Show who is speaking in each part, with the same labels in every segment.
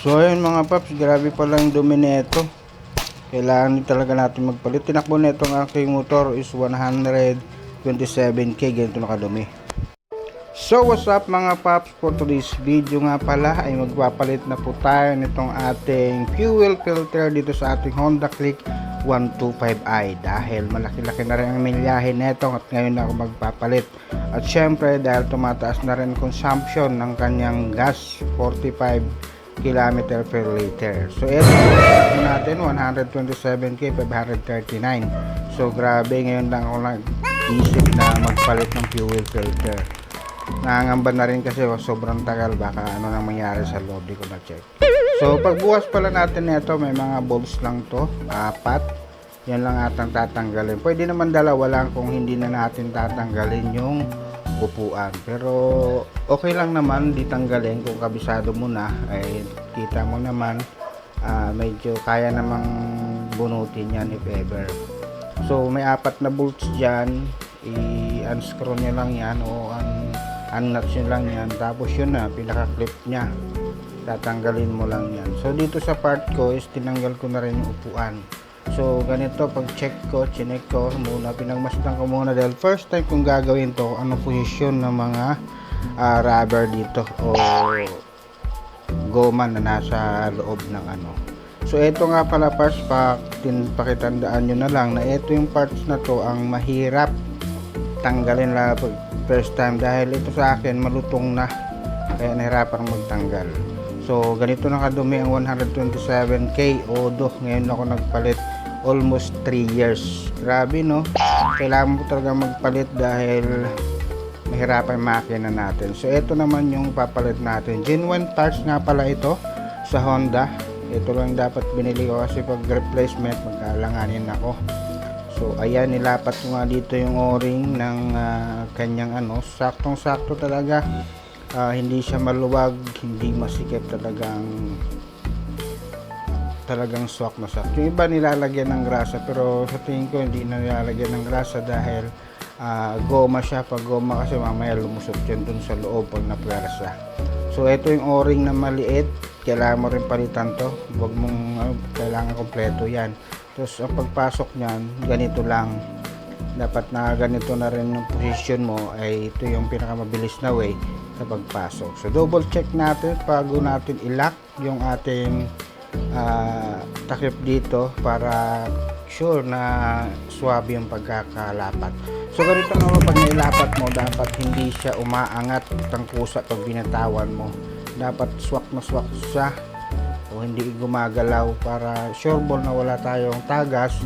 Speaker 1: So ayun mga paps, grabe pala yung dumi nito. Kailangan din talaga natin magpalit. Tinakbo nito ang aking motor is 127k, ganito nakadumi. So what's up mga paps, for today's video nga pala ay magpapalit na po tayo nitong ating fuel filter dito sa ating Honda Click 125i dahil malaki-laki na rin ang milyahe nito at ngayon ako magpapalit at syempre dahil tumataas na rin consumption ng kanyang gas 45 km per liter. So ito natin 127k 539 so grabe ngayon lang ako nag-isip na magpalit ng fuel filter. Nangangamba na rin kasi sobrang tagal baka ano nang mangyari sa loob di ko na check so pagbukas pala natin nito may mga bolts lang to apat. Yan lang atang tatanggalin. Pwede naman dalawa lang kung hindi na natin tatanggalin yung upuan. Pero okay lang naman di tanggalin. Kung kabisado mo na ay kita mo naman ah, medyo kaya namang bunutin yan if ever. So may apat na bolts dyan. I-unscrew nyo lang yan o un unnut nyo lang yan. Tapos yun na pinaka clip nya tatanggalin mo lang yan. So dito sa part ko is tinanggal ko na rin yung upuan so ganito pag check ko chinek ko muna pinagmasdan ko muna dahil first time kong gagawin to anong posisyon ng mga ah, rubber dito o goma na nasa loob ng ano. So ito nga pala parts pa tin pakitandaan nyo na lang na ito yung parts na to ang mahirap tanggalin pag first time dahil ito sa akin malutong na kaya nahirapan magtanggal. So ganito na kadumi ang 127k odo ngayon ako nagpalit almost 3 years. Grabe no? Kailangan mo talaga magpalit dahil mahirapan yung makina natin. So ito naman yung papalit natin. Genuine parts nga pala ito sa Honda. Ito lang dapat binili ko kasi pag replacement magkalanganin ako. So ayan nilapat ko nga dito yung o-ring ng ah, kanyang ano, saktong sakto talaga. Ah, hindi siya maluwag, hindi masikip talagang talagang swak na swak. Yung iba nilalagyan ng grasa pero sa tingin ko hindi na nilalagyan ng grasa dahil ah, goma siya. Pag goma kasi mamaya lumusot yan dun sa loob pag napwersa. So ito yung o-ring na maliit, kailangan mo rin palitan to. Huwag mong ah, kailangan kompleto yan. Tapos ang pagpasok niyan, ganito lang. Dapat na ganito na rin yung position mo ay ito yung pinakamabilis na way sa pagpasok. So double check natin bago natin i-lock yung ating ah, takip dito para sure na swabe yung pagkakalapat. So ganito naman pag nailapat mo, dapat hindi siya umaangat tangkusa pag binatawan mo. Dapat swak na swak siya o hindi gumagalaw para sure ball na wala tayong tagas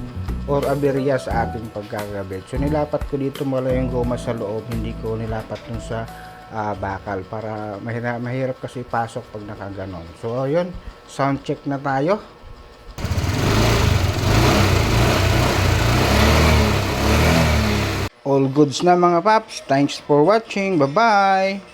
Speaker 1: or aberya sa ating pagkakabit. So nilapat ko dito mula yung goma sa loob, hindi ko nilapat dun sa ah, bakal para mahirap, mahirap kasi pasok pag nakaganon. So ayun, sound check na tayo. All goods na mga paps. Thanks for watching. Bye-bye.